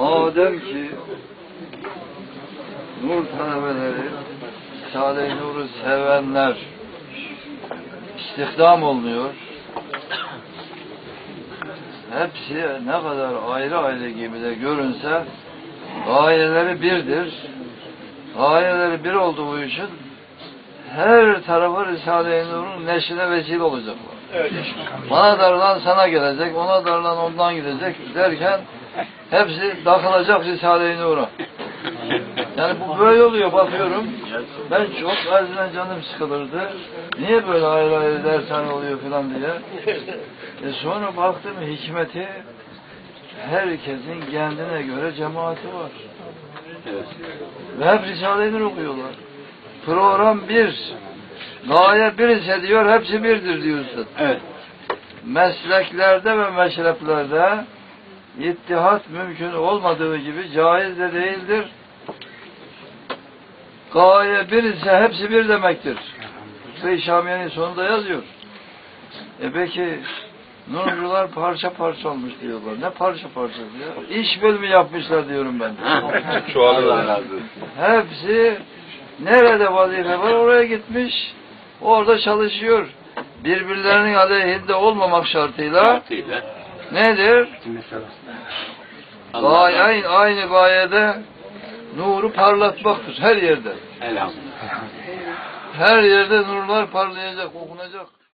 Madem ki nur talebeleri, Risale-i Nur'u sevenler istihdam olmuyor. Hepsi ne kadar ayrı ayrı gibi de görünse gayeleri birdir. Gayeleri bir olduğu için her tarafa Risale-i Nur'un neşrine vesile olacaklar. Bana darılan sana gelecek, ona darılan ondan gidecek derken hepsi takılacak Risale-i Nur'a. Yani bu böyle oluyor bakıyorum. Ben çok bazen canım sıkılırdı. Niye böyle ayrı ayrı dershane oluyor falan diye. E sonra baktım hikmeti herkesin kendine göre cemaati var. Ve hep Risale-i Nur okuyorlar. Program bir. Gaye bir ise diyor hepsi birdir diyorsun. Evet. Mesleklerde ve meşreplerde ittihat mümkün olmadığı gibi caiz de değildir. Gaye bir ise hepsi bir demektir. Ve Şamiye'nin sonunda yazıyor. E peki Nurcular parça parça olmuş diyorlar. Ne parça parça ya? İş bölümü yapmışlar diyorum ben. Olsun. Hepsi nerede vazife var oraya gitmiş. Orada çalışıyor. Birbirlerinin aleyhinde olmamak şartıyla Şartıyla. Nedir? Gaye, aynı, aynı gayede nuru parlatmaktır her yerde. Elhamdülillah. Her yerde nurlar parlayacak, okunacak.